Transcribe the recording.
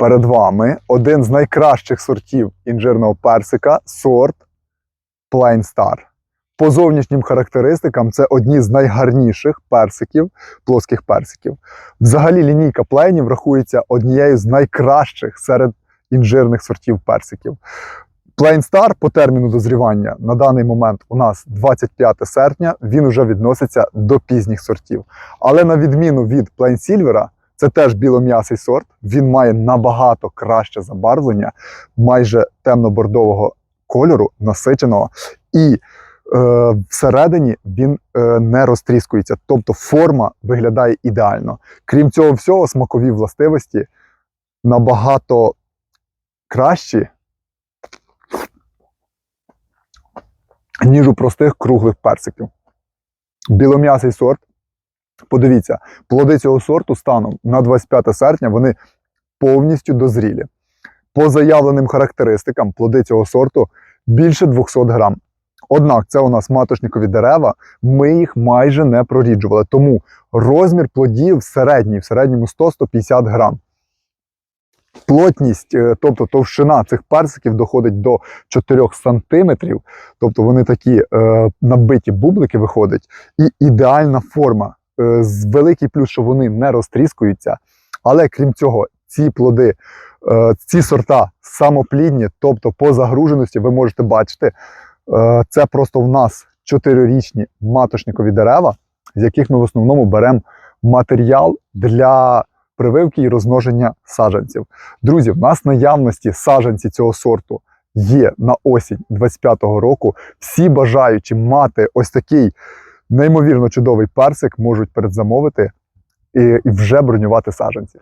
Перед вами один з найкращих сортів інжирного персика сорт Plain Star. По зовнішнім характеристикам це одні з найгарніших персиків, плоских персиків. Взагалі лінійка плейнів рахується однією з найкращих серед інжирних сортів персиків. Plain Star по терміну дозрівання на даний момент у нас 25 серпня, він вже відноситься до пізніх сортів. Але на відміну від Plain Silver, це теж білом'ясий сорт, він має набагато краще забарвлення, майже темно-бордового кольору, насиченого, і е, всередині він е, не розтріскується, тобто форма виглядає ідеально. Крім цього всього, смакові властивості набагато кращі, ніж у простих круглих персиків. Білом'ясий сорт. Подивіться, плоди цього сорту станом на 25 серпня вони повністю дозрілі. По заявленим характеристикам, плоди цього сорту більше 200 грам. Однак це у нас маточникові дерева, ми їх майже не проріджували. Тому розмір плодів середній, в середньому 100-150 грам. Плотність, е, тобто товщина цих персиків доходить до 4 сантиметрів, тобто вони такі е, набиті бублики виходять, і ідеальна форма. Е, великий плюс, що вони не розтріскуються. Але крім цього, ці плоди, е, ці сорта самоплідні, тобто по загруженості, ви можете бачити, е, це просто в нас чотирирічні маточникові дерева, з яких ми в основному беремо матеріал для прививки і розмноження саджанців. Друзі, в нас наявності саджанці цього сорту є на осінь 25-го року. Всі бажаючі мати ось такий неймовірно чудовий персик можуть передзамовити і, і вже бронювати саджанці.